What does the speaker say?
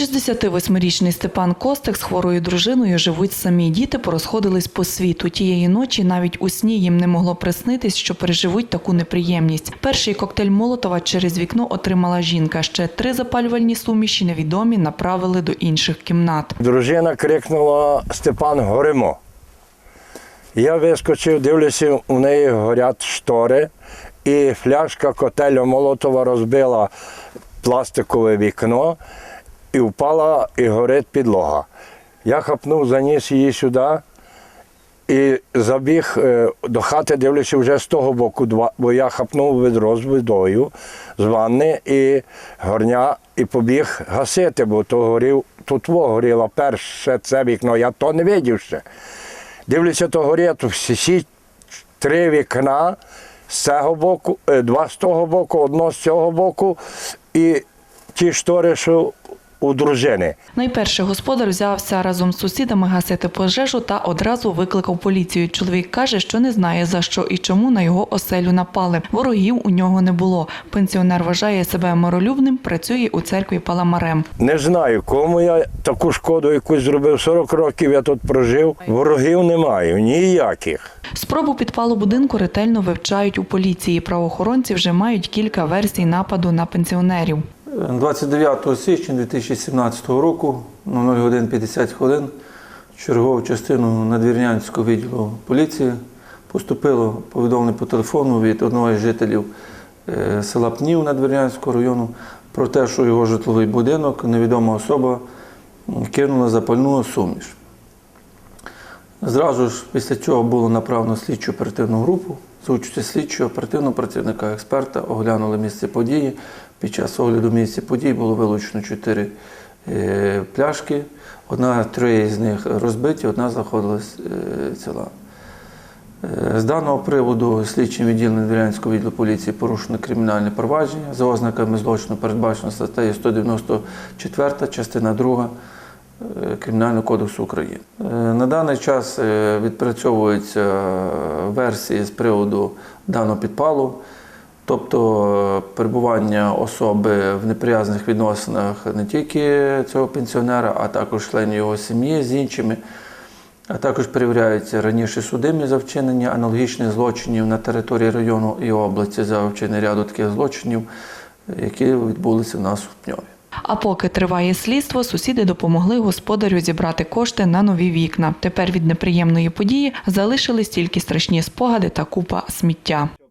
68-річний Степан Костик з хворою дружиною живуть самі. Діти порозходились по світу. Тієї ночі навіть у сні їм не могло приснитись, що переживуть таку неприємність. Перший коктейль Молотова через вікно отримала жінка. Ще три запалювальні суміші невідомі направили до інших кімнат. Дружина крикнула Степан горимо. Я вискочив, дивлюся, у неї горять штори, і фляжка котелю Молотова розбила пластикове вікно і впала і горить підлога. Я хапнув, заніс її сюди і забіг е, до хати, дивлюся вже з того боку, бо я хапнув відро з водою з ванни і горня, і побіг гасити, бо то горів, тут горіло перше це вікно, я то не видів ще. Дивлюся, то горить всі, всі три вікна з цього боку, е, два з того боку, одно з цього боку, і ті штори, що у дружини. Найперше господар взявся разом з сусідами гасити пожежу та одразу викликав поліцію. Чоловік каже, що не знає за що і чому на його оселю напали. Ворогів у нього не було. Пенсіонер вважає себе миролюбним, працює у церкві паламарем. Не знаю, кому я таку шкоду якусь зробив. 40 років я тут прожив. Ворогів не маю, ніяких. Спробу підпалу будинку ретельно вивчають у поліції. Правоохоронці вже мають кілька версій нападу на пенсіонерів. 29 січня 2017 року на 0 годин 50 хвилин в чергову частину надвірнянського відділу поліції поступило повідомлення по телефону від одного із жителів е, села Пнів Надвірнянського району про те, що його житловий будинок невідома особа кинула запальну суміш. Зразу ж після цього було направлено слідчу оперативну групу за участю слідчого оперативного працівника експерта, оглянули місце події. Під час огляду місця подій було вилучено чотири е, пляшки. Одна три з них розбиті, одна знаходилась е, ціла. Е, З даного приводу слідчим відділенням Вілянського відділу поліції порушено кримінальне провадження за ознаками злочину, передбачено статтею 194, частина 2 е, Кримінального кодексу України. На даний час відпрацьовуються е, версії з приводу даного підпалу, тобто е, перебування особи в неприязних відносинах не тільки цього пенсіонера, а також членів його сім'ї з іншими. А також перевіряються раніше судимі за вчинення аналогічних злочинів на території району і області за вчинення ряду таких злочинів, які відбулися в нас у Пньові. А поки триває слідство, сусіди допомогли господарю зібрати кошти на нові вікна. Тепер від неприємної події залишились тільки страшні спогади та купа сміття.